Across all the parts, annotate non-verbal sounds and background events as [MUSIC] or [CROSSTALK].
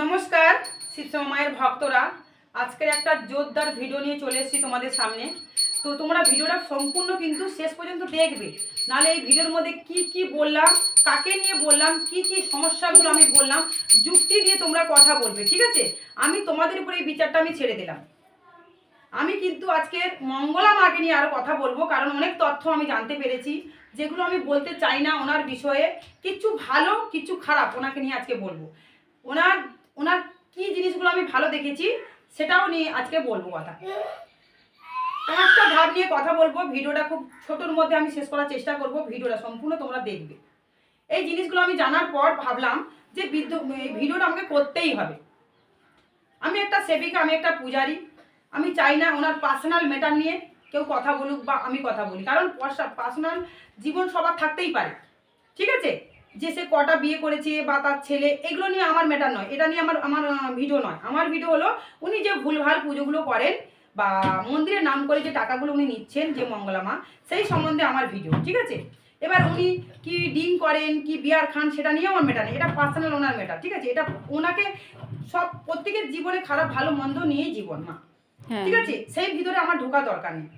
নমস্কার শিবসমা ভক্তরা। আজকের একটা জোরদার ভিডিও নিয়ে চলে এসেছি তোমাদের সামনে। তো তোমরা ভিডিওটা সম্পূর্ণ কিন্তু শেষ পর্যন্ত দেখবে। নাহলে এই ভিডিওর মধ্যে কি কি বললাম, কাকে নিয়ে বললাম, কি কি সমস্যাগুলো আমি বললাম, যুক্তি দিয়ে তোমরা কথা বলবে, ঠিক আছে? আমি তোমাদের উপরে এই বিচারটা আমি ছেড়ে দিলাম। আমি কিন্তু আজকে মঙ্গলা মাকে নিয়ে আরও কথা বলব, কারণ অনেক তথ্য আমি জানতে পেরেছি, যেগুলো আমি বলতে চাই না ওনার বিষয়ে। কিছু ভালো, কিছু খারাপ ওনাকে নিয়ে আজকে বলব। ওনার ওনার কি জিনিসগুলো আমি ভালো দেখেছি, সেটাও নিয়ে আজকে বলব কথা। পাঁচটা ধাপ নিয়ে কথা বলব, ভিডিওটা খুব ছোটোর মধ্যে আমি শেষ করার চেষ্টা করব, ভিডিওটা সম্পূর্ণ তোমরা দেখবে। এই জিনিসগুলো আমি জানার পর ভাবলাম যে বিদ্য এই ভিডিওটা আমাকে করতেই হবে। আমি একটা সেবিকা, আমি একটা পূজারি, আমি চাই না ওনার পার্সোনাল ম্যাটার নিয়ে কেউ কথা বলুক বা আমি কথা বলি। কারণ পার্সোনাল জীবন সবার থাকতেই পারে। ঠিক আছে? যে সে কটা বিয়ে করেছে বা তার ছেলে এগুলো নিয়ে আমার ম্যাটার নয়। এটা নিয়ে আমার আমার ভিডিও নয়। আমার ভিডিও হলো উনি যে ভুলভাল পুজোগুলো করেন বা মন্দিরের নাম করে যে টাকাগুলো উনি নিচ্ছেন যে মঙ্গলামা সেই সম্বন্ধে আমার ভিডিও ঠিক আছে? এবার উনি কি ডিং করেন কি বিয়ার খান সেটা নিয়ে আমার ম্যাটার নেই। এটা পার্সোনাল ওনার ম্যাটার ঠিক আছে? এটা ওনাকে সব প্রত্যেকের জীবনে খারাপ ভালো মন্দ নিয়েই জীবন মা। হ্যাঁ। ঠিক আছে? সেই ভিতরে আমার ঢোকা দরকার নেই।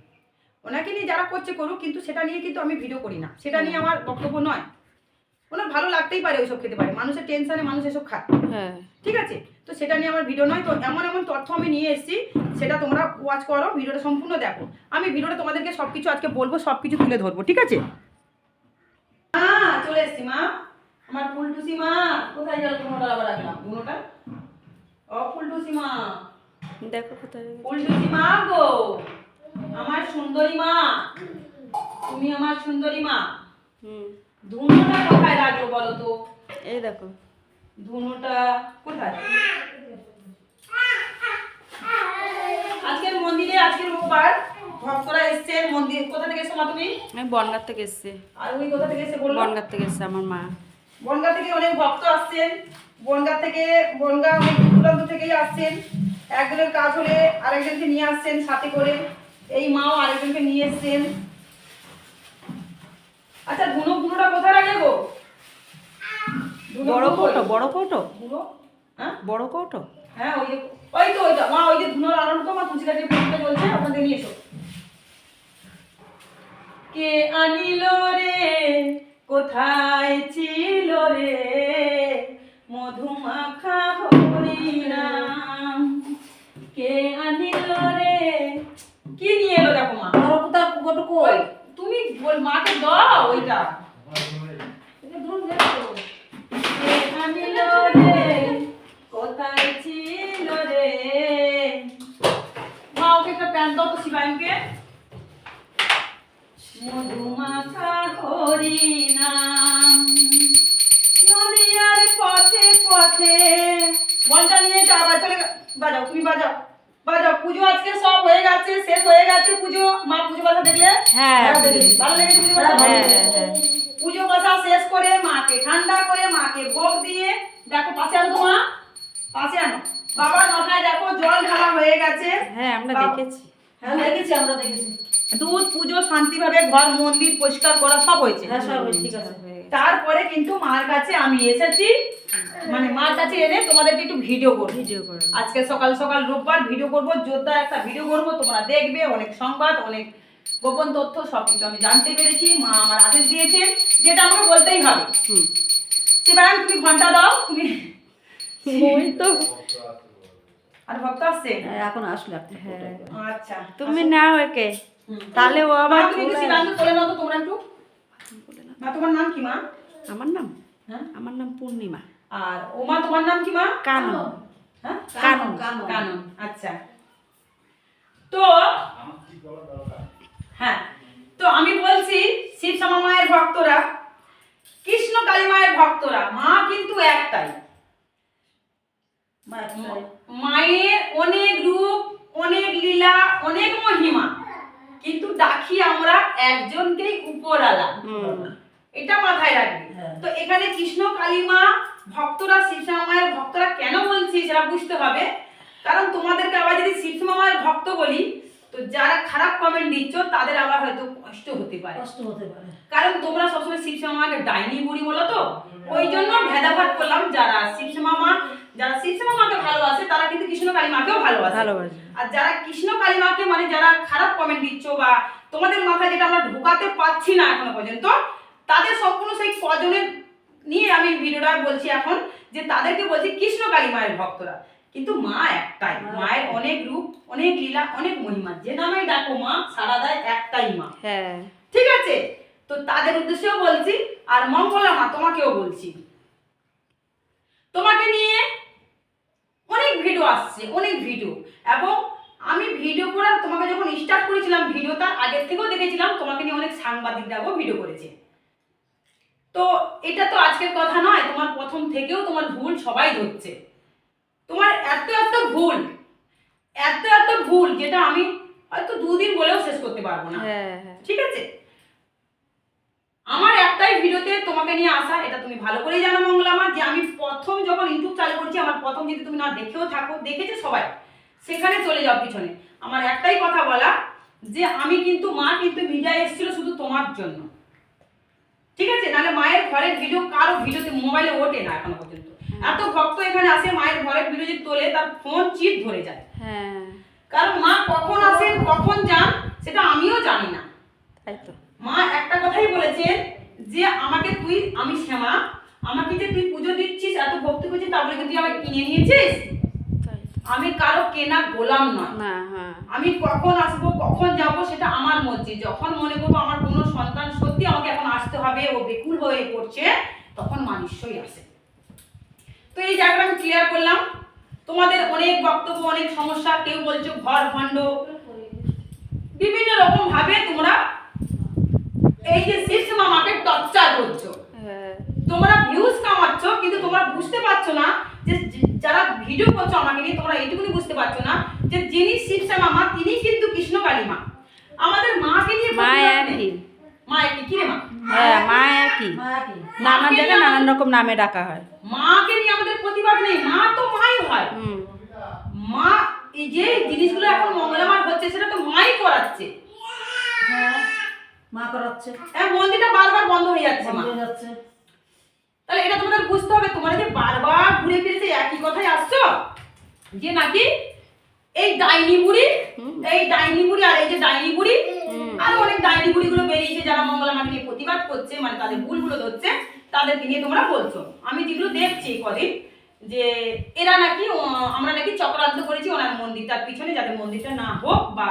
ওনাকে নিয়ে যারা করছে করুক কিন্তু সেটা নিয়ে কিন্তু আমি ভিডিও করি না। সেটা নিয়ে আমার বক্তব্য নয়। ওনার ভালো লাগতেই পারে ওইসব খেতে পারে। মানুষের টেনশনে মানুষ এসব খায়। হ্যাঁ। ঠিক আছে? তো সেটা নিয়ে আমার ভিডিও নয় তো এমন এমন তথ্য আমি নিয়ে এসেছি সেটা তোমরা ওয়াচ করো ভিডিওটা সম্পূর্ণ দেখো। আমি ভিডিওটা তোমাদেরকে সব কিছু আজকে বলব সব কিছু তুলে ধরবো ঠিক আছে? হ্যাঁ চলে এসছি মা। আমার ফুলটুসি মা কোথায় গেল ধুনোটা আবার রাখলাম। ধুনোটা ও ফুলটুসি মা। দেখো কোথায়। ফুলটুসি মা গো। আমার সুন্দরী মা। তুমি আমার সুন্দরী মা। হুম। ধুনোটা কোথায় রাখল বলো তো? এই দেখো। ধুনোটা কোথায়? আজকের মন্দিরে আজকের রোববার ভক্তরা এসছেন মন্দির কোথা থেকে এসো মা তুমি? আমি বনগাঁ থেকে এসছি। আর উনি কোথা থেকে এসে বলল? বনগাঁ থেকে এসছে আমার মা। বনগা থেকে অনেক ভক্ত আসছেন। বনগা থেকে বনগা অনেক দূর দূরান্ত থেকেই আসছেন। একজনের কাজ হলে আরেকজনকে নিয়ে আসছেন সাথে করে। এই মাও আরেকজনকে নিয়ে এসছেন। আচ্ছা ধুনো ধুনোটা কোথায় রাখলে গো বড় কৌটো বড় কৌটো? হ্যাঁ? বড় কৌটো? হ্যাঁ ওই যে ওই তো ওইটা মা ওই যে ধুনোর আনন্দ মা তুলসী গাছে পড়তে বলছে আপনাদের নিয়ে এসো। কে আনিল রে? কোথায় ছিল রে? মধুমাখা হরিনাম কে আনিল রে? কি নিয়ে এলো দেখো মা? বরফটা কুকোটো ওই কই তুমি বল, মাকে দাও ওইটা। এটা রে কোথায় ছিল রে? মা, ওকে একটা প্যান্ট দাও তো শিবায়নকে মধুমাখা হরিনাম। পথে পথে। বলটা নিয়ে চলে বাজাও, তুমি বাজাও। বাজাও পুজো আজকে সব হয়ে গেছে শেষ হয়ে গেছে পুজো। মা পুজো বাজা দেখলে? হ্যাঁ। ভালো লেগেছে পুজো বাজা হ্যাঁ হ্যাঁ পুজো বাসা শেষ করে মাকে ঠান্ডা করে মাকে ভোগ দিয়ে দেখো পাশে আনো তো মা পাশে আনো। বাবার মাথায় দেখো জল ঢালা হয়ে গেছে। হ্যাঁ আমরা দেখেছি। হ্যাঁ দেখেছি আমরা দেখেছি। দুধ পুজো শান্তিভাবে ঘর মন্দির পরিষ্কার করা সব হয়েছে। হ্যাঁ সব ঠিক আছে। তারপরে কিন্তু মার কাছে আমি এসেছি। মানে মার কাছে এনে তোমাদেরকে একটু ভিডিও করব। ভিডিও করো আজকে সকাল সকাল রোববার ভিডিও করব। যোদ্ধা একটা ভিডিও করব। তোমরা দেখবে অনেক সংবাদ অনেক গোপন তথ্য সবকিছু আমি জানতে পেরেছি। মা আমার আদেশ দিয়েছেন যেটা আমাকে বলতেই হবে। শিবায়ন তুমি ঘণ্টা দাও। তুমি তো। আর ভক্ত আসছে? হ্যাঁ, এখন আসলে হ্যাঁ। আচ্ছা তুমি নাও একে। তাহলে ও আবার তুমি শিবায়নকে নাও তো তোমরা একটু। মা তোমার নাম কি মা? আমার নাম? হ্যাঁ? আমার নাম পূর্ণিমা। আর ও মা তোমার নাম কি মা? কানন। হ্যাঁ? কানন। কানন। আচ্ছা। তো হ্যাঁ। তো আমি বলছি শিব শ্যামা মায়ের ভক্তরা কৃষ্ণ কালী মায়ের ভক্তরা মা কিন্তু একটাই। মায়ের অনেক রূপ অনেক লীলা অনেক মহিমা। কিন্তু ডাকি আমরা একজনকেই উপরালা। হুম। এটা মাথায় রাখবে। হ্যাঁ। তো এখানে কৃষ্ণ কালীমা ভক্তরা শিবশ্যামা মায়ের ভক্তরা কেন বলছি সেটা বুঝতে হবে। কারণ তোমাদেরকে আবার যদি শিবশ্যামা মায়ের ভক্ত বলি তো যারা খারাপ কমেন্ট দিচ্ছ তাদের আবার হয়তো কষ্ট হতে পারে। কষ্ট হতে পারে। কারণ তোমরা সবসময় শিবশ্যামা মাকে ডাইনি বুড়ি বলো তো? ওই জন্য ভেদাভাত করলাম যারা শিবশ্যামা মা যারা শিবশ্যামা মাকে ভালোবাসে তারা কিন্তু কৃষ্ণ কালী মাকেও ভালোবাসে। ভালোবাসে। আর যারা কৃষ্ণ কালী মাকে মানে যারা খারাপ কমেন্ট দিচ্ছ বা তোমাদের মাথায় যেটা আমরা ঢোকাতে পারছি না এখনও পর্যন্ত তাদের সম্পূর্ণ সেই কজনের নিয়ে আমি ভিডিওটা বলছি এখন যে তাদেরকে বলছি কৃষ্ণ কালী মায়ের ভক্তরা। কিন্তু মা একটাই মায়ের অনেক রূপ অনেক লীলা অনেক মহিমা। যে নামে ডাকো মা সারা দেয় একটাই মা। হ্যাঁ। ঠিক আছে? তো তাদের উদ্দেশ্যেও বলছি আর মঙ্গলা মা তোমাকেও বলছি। তোমাকে নিয়ে অনেক ভিডিও আসছে অনেক ভিডিও। এবং আমি ভিডিও করার তোমাকে যখন স্টার্ট করেছিলাম ভিডিওটা আগের থেকেও দেখেছিলাম তোমাকে নিয়ে অনেক সাংবাদিকরাও ভিডিও করেছে। তো এটা তো আজকের কথা নয় তোমার প্রথম থেকেও তোমার ভুল সবাই ধরছে। তোমার এত এত ভুল এত এত ভুল যেটা আমি হয়তো দুদিন বলেও শেষ করতে পারব না। হ্যাঁ হ্যাঁ। ঠিক আছে? আমার একটাই ভিডিওতে তোমাকে নিয়ে আসা এটা তুমি ভালো করেই জানো আমার যে আমি প্রথম যখন ইউটিউব চালু করছি আমার প্রথম যদি তুমি না দেখেও থাকো দেখেছে সবাই সেখানে চলে যাও পিছনে। আমার একটাই কথা বলা যে আমি কিন্তু মা কিন্তু মিডিয়ায় এসেছিল শুধু তোমার জন্য। ঠিক আছে? নাহলে মায়ের ঘরের ভিডিও কারও ভিডিওতে মোবাইলে ওঠে না এখনও পর্যন্ত। এত ভক্ত এখানে আসে মায়ের ঘরের ভিডিও যদি তোলে তার ফোন চিট ধরে যায়। হ্যাঁ। কারণ মা কখন আসেন কখন যান সেটা আমিও জানি না। তাই তো। মা একটা কথাই বলেছেন যে আমাকে তুই আমি শ্যামা আমাকে যে তুই পুজো দিচ্ছিস এত ভক্তি করছিস তা বলে তুই আমাকে কিনে নিয়েছিস। আমি কারও কেনা গোলাম নয়। না হ্যাঁ। আমি কখন আসব কখন যাব সেটা আমার মর্জি। যখন মনে করব আমার কোনো সন্তান সত্যি আমাকে এখন আসতে হবে ও বেকুল হয়ে পড়ছে তখন মানুষই আসে। তো এই জায়গাটা আমি ক্লিয়ার করলাম। তোমাদের অনেক বক্তব্য অনেক সমস্যা কেউ বলছো ঘর ভণ্ড বিভিন্ন রকম ভাবে তোমরা এই যে শিশু মামাকে টর্চার করছ হ্যাঁ তোমরা ভিউজ কামাচ্ছ কিন্তু তোমরা বুঝতে পারছ না যে যে- যারা ভিডিও করছ আমাকে নিয়ে তোমরা এইটুকুনি বুঝতে পারছ না যে যিনি শিবশ্যামা মা তিনি কিন্তু কৃষ্ণ কালী মা। আমাদের মাকে নিয়ে মা। একই। মা একই। কি রে মা? হ্যাঁ মা একই। নানান জায়গায় নানান রকম নামে ডাকা হয়। মাকে নিয়ে আমাদের প্রতিবাদ নেই। মা তো মাই হয়। মা এই যে জিনিসগুলো এখন মঙ্গলামার হচ্ছে সেটা তো মাই করাচ্ছে। হ্যাঁ মা করাচ্ছে। হ্যাঁ মন্দিরটা বারবার বন্ধ হয়ে যাচ্ছে মা। হয়ে যাচ্ছে। তাহলে এটা তোমাদের বুঝতে হবে। তোমরা যে বারবার ঘুরে ফিরে সেই একই কথাই আসছো? যে নাকি এই ডাইনি বুড়ি এই ডাইনি বুড়ি আর এই যে ডাইনি বুড়ি আর অনেক ডাইনি বুড়িগুলো বেরিয়েছে যারা মঙ্গলা মাকে নিয়ে প্রতিবাদ করছে মানে তাদের ভুলগুলো ধরছে তাদেরকে নিয়ে তোমরা বলছো। আমি যেগুলো দেখছি কদিন যে এরা নাকি আমরা নাকি চক্রান্ত করেছি ওনার মন্দিরটার পিছনে যাতে মন্দিরটা না হোক বা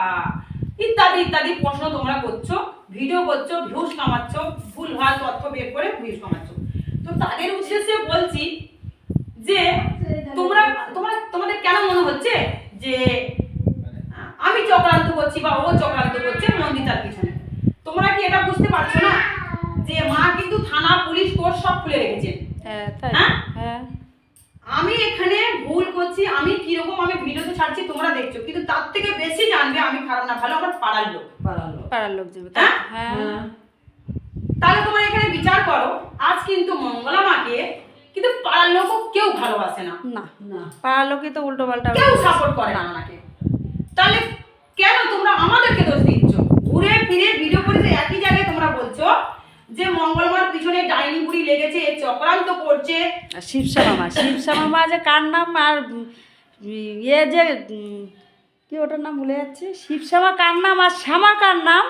ইত্যাদি ইত্যাদি প্রশ্ন তোমরা করছ ভিডিও করছ ভিউজ কামাচ্ছ ভুল ভালো তথ্য বের করে ভিউজ কামাচ্ছ। তো তাদের উদ্দেশ্যে বলছি যে তোমরা তোমরা তোমাদের কেন মনে হচ্ছে? যে আমি চক্রান্ত করছি বা ও চক্রান্ত করছে মন্দিরটার পিছনে। তোমরা কি এটা বুঝতে পারছ না? যে মা কিন্তু থানা পুলিশ কোর্ট সব খুলে রেখেছে। হ্যাঁ তাই। হ্যাঁ? হ্যাঁ। আমি এখানে ভুল করছি আমি কীরকম আমি ভিডিওতে ছাড়ছি তোমরা দেখছ কিন্তু তার থেকে বেশি জানবে আমি খারাপ না ভালো আমার পাড়ার লোক। পাড়ার লোক। যাবে? হ্যাঁ। হ্যাঁ। তাহলে তোমরা এখানে বিচার করো আজ কিন্তু মঙ্গলা মাকে কিন্তু পাড়ার লোকও কেউ ভালোবাসে না। না। না। পাড়ার লোকই তো উল্টো পাল্টা কেউ সাপোর্ট করে না ওনাকে তাহলে কেন তোমরা আমাদেরকে দোষ দিচ্ছ? ঘুরে ফিরে ভিডিও করে যে একই জায়গায় তোমরা বলছো যে মঙ্গলবার পিছনে ডাইনি বুড়ি লেগেছে এ চক্রান্ত করছে। আর শিবশ্যামা মা শিবশ্যামা মা যে কার নাম আর ইয়ে যে কি ওটার নাম ভুলে যাচ্ছে? শিবশ্যামা কার নাম আর শ্যামা কার নাম?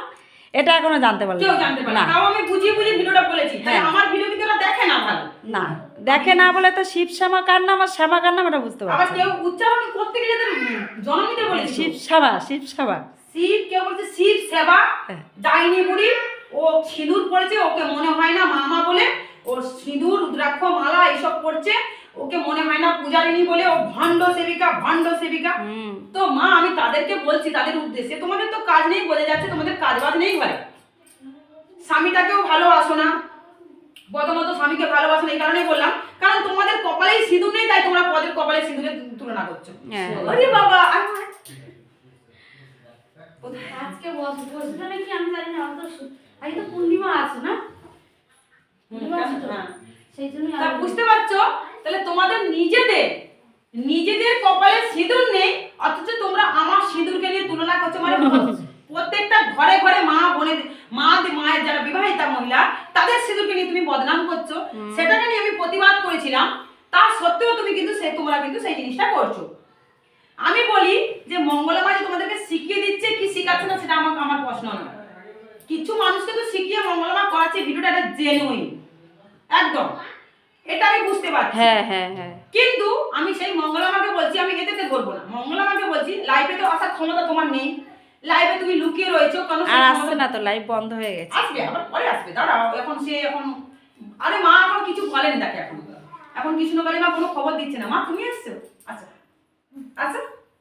এটা এখনও জানতে পারলাম কেউ জানতে পারে না। না। তাও আমি বুঝিয়ে বুঝিয়ে ভিডিওটা বলেছি। হ্যাঁ। আমার ভিডিও কিন্তু দেখে না ভালো। না। দেখে না বলে তো শিবশ্যামা কার নাম আর শ্যামা কার নাম এটা বুঝতে পারবে আবার পারছি কেউ উচ্চারণ করতে গেলে তো জন্ম নিতে শিব তো। শিবশ্যামা শিবশ্যামা শিব কেউ বলছে শিব সেবা হ্যাঁ। ডাইনি বুড়ি ও সিঁদুর পড়েছে ওকে মনে হয় না মামা বলে ও সিঁদুর রুদ্রাক্ষ মালা এইসব পড়ছে ওকে মনে হয় না পূজারিনী বলে ও ভণ্ড সেবিকা ভণ্ড সেবিকা। হুম। তো মা আমি তাদেরকে বলছি তাদের উদ্দেশ্যে তোমাদের তো কাজ নেই বোঝা যাচ্ছে তোমাদের কাজ বাজ নেই ঘরে। স্বামীটাকেও ভালো আসো না। প্রথমত স্বামীকে ভালোবাসো না এই কারণেই বললাম। কারণ তোমাদের কপালেই সিঁদুর নেই তাই তোমরা পদের কপালে সিঁদুরের তুলনা করছ। হ্যাঁ। বাবা আজকে বসবে নাকি? আমি জানি না তো আজকে তো পূর্ণিমা আছে না? পূর্ণিমা আছে তো? হ্যাঁ। সেই জন্য তা বুঝতে পারছ? তাহলে তোমাদের নিজেদের নিজেদের কপালে সিঁদুর নেই অথচ তোমরা আমার সিঁদুরকে নিয়ে তুলনা করছ মানে [LAUGHS] প্রত্যেকটা ঘরে ঘরে মা বোনের মা মায়ের যারা বিবাহিতা মহিলা তাদের সিঁদুরকে নিয়ে তুমি বদনাম করছ। সেটাকে নিয়ে আমি প্রতিবাদ করেছিলাম। তা সত্ত্বেও তুমি কিন্তু সে তোমরা কিন্তু সেই জিনিসটা করছ। আমি বলি যে মঙ্গলা মা যে তোমাদেরকে শিখিয়ে দিচ্ছে কি শিখাচ্ছে না সেটা আমার আমার প্রশ্ন না কিছু মানুষকে তো শিখিয়ে মঙ্গলা মা করাচ্ছে ভিডিওটা একটা জেনুইন একদম। এটা আমি বুঝতে পারছি। হ্যাঁ হ্যাঁ হ্যাঁ। কিন্তু আমি সেই মঙ্গলামাকে বলছি আমি এতে ধরবো না। মঙ্গলামাকে বলছি লাইফে তো আসার ক্ষমতা তোমার নেই। লাইভে তুমি লুকিয়ে রয়েছো কেন সেই আর আসছে না তো লাইভ বন্ধ হয়ে গেছে। আসবে আবার পরে আসবে দাঁড়াও এখন সে এখন আরে মা এখন কিছু বলেনি তাকে এখন। এখন কৃষ্ণকালী মা কোনো খবর দিচ্ছে না। মা তুমি এসছো? আচ্ছা। আচ্ছা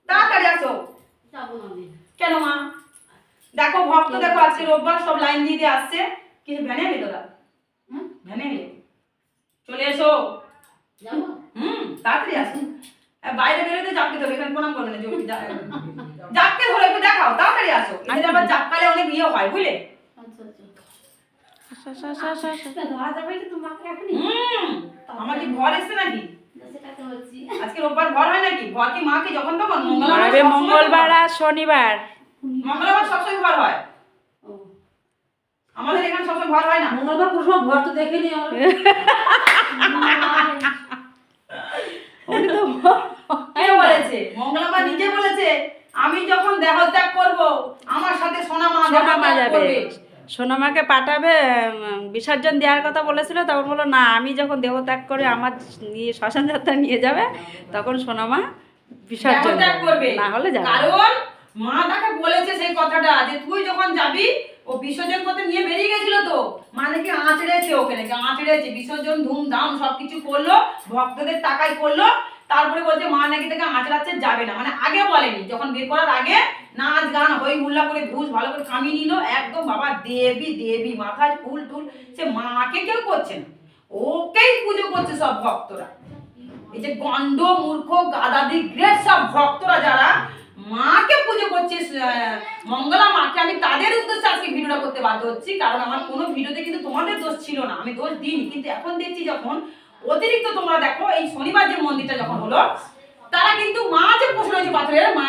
তাড়াতাড়ি আসো। না। কেন মা? দেখো ভক্ত দেখো আজকে রোববার সব লাইন দিয়ে দিয়ে আসছে। কিছু ভ্যানে এলে তোরা? হুম? ভ্যানে এলে চলে এসো। হুম তাড়াতাড়ি আসো। বাইরে বেরোতে জাপকে ধরে এখানে প্রণাম করবে না জমি জাপকে ধরে একটু দেখাও তাড়াতাড়ি আসো। এদের আবার জাপকালে অনেক ইয়ে হয় বুঝলে? আচ্ছা, আচ্ছা। আমার কি ভর এসছে নাকি? সেটা তো বলছি। আজকে রোববার ভর হয় নাকি? ভর কি মা কি যখন তখন? মঙ্গলবার মঙ্গলবার আর শনিবার। মঙ্গলবার সবসময় ভর হয়? আমাদের এখানে সবসময় ভর হয় না? মঙ্গলবার কোনো সময় ঘর তো দেখিনি আমরা। [LAUGHS] বলেছে? মঙ্গলবার নিজে বলেছে? আমি যখন দেহ ত্যাগ করব আমার সাথে সোনা মা সোনামা যাবে। সোনামাকে পাঠাবে বিসর্জন দেওয়ার কথা বলেছিল তখন বলল না আমি যখন দেহ ত্যাগ করে আমার নিয়ে শ্মশান যাত্রা নিয়ে যাবে তখন সোনামা বিসর্জন ত্যাগ করবে। না হলে যাবে কারণ মা তাকে বলেছে সেই কথাটা যে তুই যখন যাবি ও বিসর্জন করতে নিয়ে বেরিয়ে গেছিল তো। মানে কি আঁচড়েছে ওকে নাকি আঁচড়েছে। বিসর্জন ধুমধাম সবকিছু করল ভক্তদের টাকায় করল তারপরে বলছে, মা নাকি তাকে আঁচড়াচ্ছে, যাবে না। মানে আগে বলেনি, যখন বের করার আগে নাচ, গান, হই হুল্লা করে ঘুষ ভালো করে কামিয়ে নিল, একদম বাবা দেবী দেবী, মাথায় ফুল টুল, সে মাকে কেউ করছে না। ওকেই পুজো করছে সব ভক্তরা। এই যে গন্ড মূর্খ গাদাদি গ্রেট সব ভক্তরা যারা মাকে পুজো করছে মঙ্গলা মাকে, আমি তাদের উদ্দেশ্যে আজকে ভিডিওটা করতে বাধ্য হচ্ছি, কারণ আমার কোনো ভিডিওতে কিন্তু তোমাদের দোষ ছিল না। আমি দোষ দিইনি, কিন্তু এখন দেখছি যখন অতিরিক্ত তোমরা দেখো এই শনিবার যে মন্দিরটা যখন হলো তারা কিন্তু মা যে প্রশ্ন হয়েছে পাথরের মা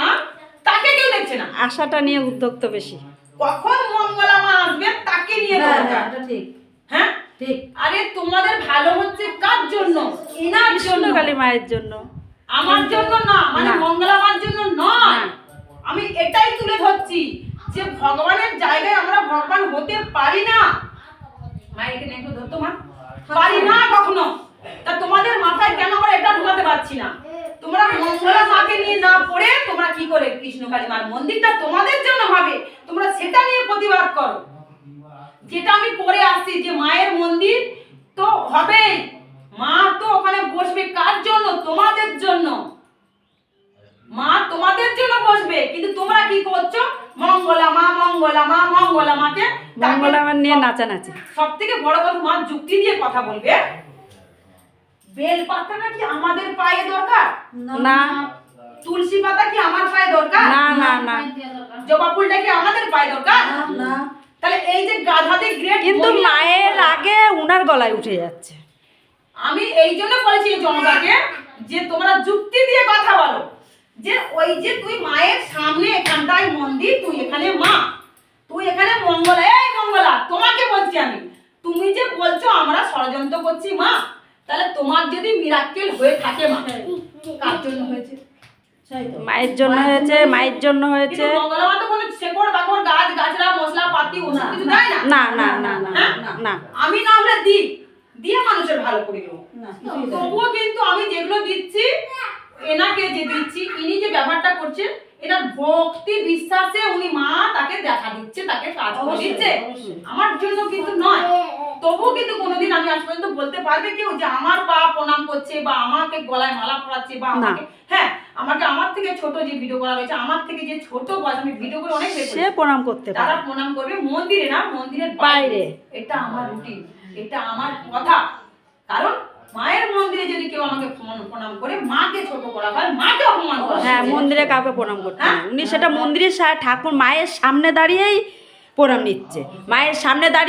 তাকে কেউ দেখছে না। আশাটা নিয়ে উদ্যোগ তো বেশি। কখন মঙ্গলা মা আসবে তাকে নিয়ে হ্যাঁ। হ্যাঁ এটা ঠিক। হ্যাঁ? ঠিক। আরে তোমাদের ভালো হচ্ছে কার জন্য? এনার জন্য। কৃষ্ণকালী মায়ের জন্য। আমার জন্য না মানে না। মঙ্গলামার জন্য নয়। আমি এটাই তুলে ধরছি যে ভগবানের জায়গায় আমরা ভগবান হতে পারি না। মা এখানে একটু ধরতো মা। পারি না কখনো। তা তোমাদের মাথায় কেন আমরা এটা ঢুকাতে পারছি না? তোমরা মঙ্গলা মাকে নিয়ে না পড়ে তোমরা কি করে কৃষ্ণকালী মার মন্দিরটা তোমাদের জন্য হবে তোমরা সেটা নিয়ে প্রতিবাদ করো। যেটা আমি করে আসছি যে মায়ের মন্দির তো হবেই। মা তো ওখানে বসবে কার জন্য? তোমাদের জন্য। মা তোমাদের জন্য বসবে। কিন্তু তোমরা কি করছ? মঙ্গলা মা মঙ্গলা মা মঙ্গলা মাকে মঙ্গল নিয়ে নাচানাচি। সব থেকে বড় কথা মা যুক্তি দিয়ে কথা বলবে। বেল পাতা নাকি আমাদের পায়ে দরকার? না। তুলসী পাতা কি আমার পায়ে দরকার? না না না। জবা ফুলটা কি আমাদের পায়ে দরকার? না তাহলে এই যে গাধাদের গ্রেট কিন্তু মায়ের আগে উনার গলায় উঠে যাচ্ছে। আমি এই জন্য বলেছি এই জনতাকে যে তোমরা যুক্তি দিয়ে কথা বলো। যে ওই যে তুই মায়ের সামনে এখানটায় মন্দির তুই এখানে মা। তুই এখানে মঙ্গলা। এই মঙ্গলা তোমাকে বলছি আমি। তুমি যে বলছো আমরা ষড়যন্ত্র করছি মা। তাহলে তোমার যদি মিরাক্কেল হয়ে থাকে মা কার জন্য হয়েছে? মায়ের জন্য হয়েছে মায়ের জন্য হয়েছে। না না? না না না হ্যাঁ? না আমি না হলে দিই। দিয়ে মানুষের ভালো করে। তবুও কিন্তু আমি যেগুলো দিচ্ছি এনাকে যে দিচ্ছি ইনি যে ব্যবহারটা করছেন এনার ভক্তি বিশ্বাসে উনি মা তাকে দেখা দিচ্ছে তাকে কাজ করে দিচ্ছে। আমার জন্য কিন্তু নয়। তবুও কিন্তু কোনোদিন আমি আজ পর্যন্ত বলতে পারবে কেউ যে আমার পা প্রণাম করছে বা আমাকে গলায় মালা পরাচ্ছে বা আমাকে হ্যাঁ আমাকে আমার থেকে ছোট যে ভিডিও করা রয়েছে আমার থেকে যে ছোট বয়স আমি ভিডিও করে অনেক সে প্রণাম করতে তারা প্রণাম করবে মন্দিরে না মন্দিরের বাইরে। বাইরে। এটা আমার রুটিন এটা আমার কথা। কারণ মায়ের মন্দিরে যদি কেউ আমাকে প্রণাম- করে মাকে ছোট করা হয় মাকে অপমান করা হ্যাঁ। মন্দিরে কাউকে প্রণাম করতে হ্যাঁ? উনি সেটা মন্দিরের ঠাকুর মায়ের সামনে দাঁড়িয়েই প্রণাম নিচ্ছে। মায়ের সামনে দাঁড়িয়ে